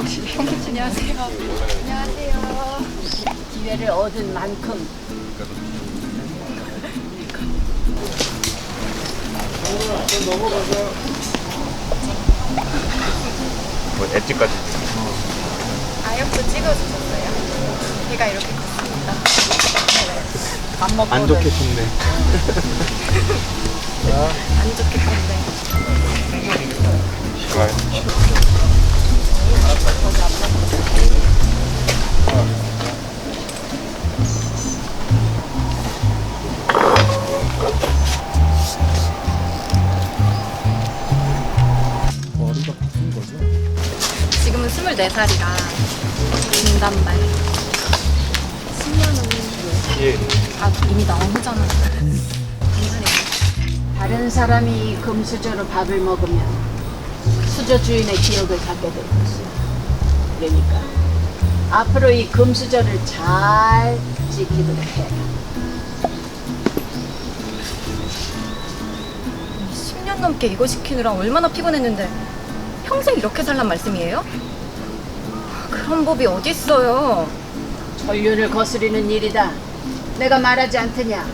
안녕하세요. 안녕하세요. 기회를 얻은 만큼 뭐 엣지까지. 아역도 찍어주셨어요. 제가 이렇게 컸습니다. 밥 먹고 안 좋게 컸네. 안 좋게 컸네. 지금은 24살이라 중단발. 10년은 예. 아 이미 나온 후잖아. 다른 사람이 이 금수저로 밥을 먹으면 수저 주인의 기억을 갖게 될 것이야. 그러니까 앞으로 이 금수저를 잘 지키도록 해. 10년 넘게 이거 시키느라 얼마나 피곤했는데 평생 이렇게 살란 말씀이에요? 그런 법이 어디 있어요? 전륜을 거스리는 일이다. 내가 말하지 않더냐.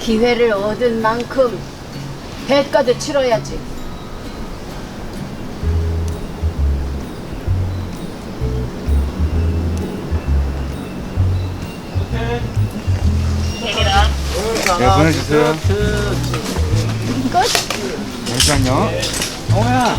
기회를 얻은 만큼 대가도 치러야지. 네, 보내주세요. 잠시만요. 어머야.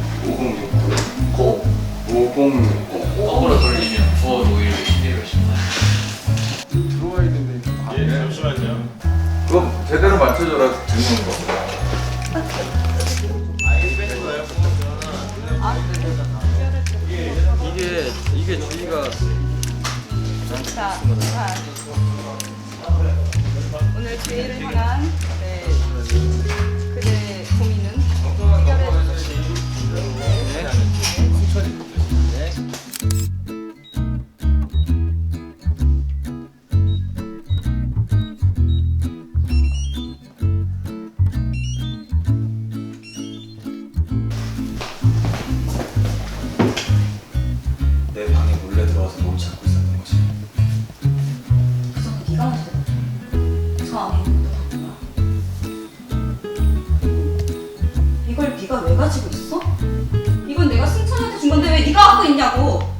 맞춰줘라 듣는 거. 이게 이게 주의가 자, 자. 오늘 주의를 향한 네, 바꾸라. 이걸 네가 왜 가지고 있어? 이건 내가 승천이한테 준 건데 왜 네가 갖고 있냐고.